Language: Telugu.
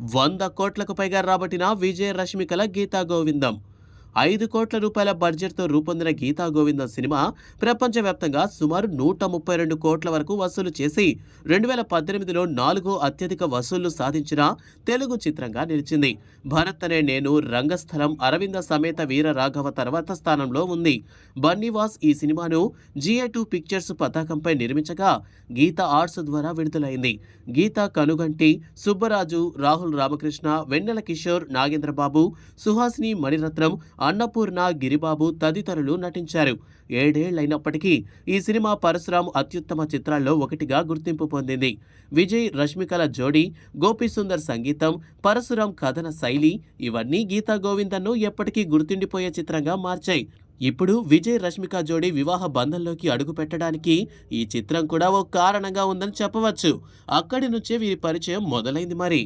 వంద కోట్లకు పైగా రాబట్టిన విజయ రష్మికల గీతా గోవిందం. ఐదు కోట్ల రూపాయల బడ్జెట్తో రూపొందిన గీతా గోవిందం సినిమా ప్రపంచవ్యాప్తంగా సుమారు నూట ముప్పై రెండు కోట్ల వరకు వసూలు చేసి రెండు వేల పద్దెనిమిదిలో నాలుగో అత్యధిక వసూళ్ళు సాధించిన తెలుగు చిత్రంగా నిలిచింది. భరత్ అనే నేను రంగస్థలం అరవింద సమేత వీర రాఘవ తర్వాత స్థానంలో ఉంది. బన్నీవాస్ ఈ సినిమాను జిఏ టూ పిక్చర్స్ పతాకంపై నిర్మించగా గీత ఆర్ట్స్ ద్వారా విడుదలైంది. గీత కనుగంటి సుబ్బరాజు రాహుల్ రామకృష్ణ వెన్నెల కిషోర్ నాగేంద్రబాబు సుహాసిని మణిరత్నం అన్నపూర్ణ గిరిబాబు తదితరులు నటించారు. ఏడేళ్ళైనప్పటికీ ఈ సినిమా పరశురామ్ అత్యుత్తమ చిత్రాల్లో ఒకటిగా గుర్తింపు పొందింది. విజయ్ రష్మికల జోడీ గోపిసుందర్ సంగీతం పరశురామ్ కథన శైలి ఇవన్నీ గీతా గోవిందన్ను ఎప్పటికీ గుర్తుండిపోయే చిత్రంగా మార్చాయి. ఇప్పుడు విజయ్ రష్మిక జోడీ వివాహ బంధంలోకి అడుగు పెట్టడానికి ఈ చిత్రం కూడా ఓ కారణంగా ఉందని చెప్పవచ్చు. అక్కడి నుంచే వీరి పరిచయం మొదలైంది మరి.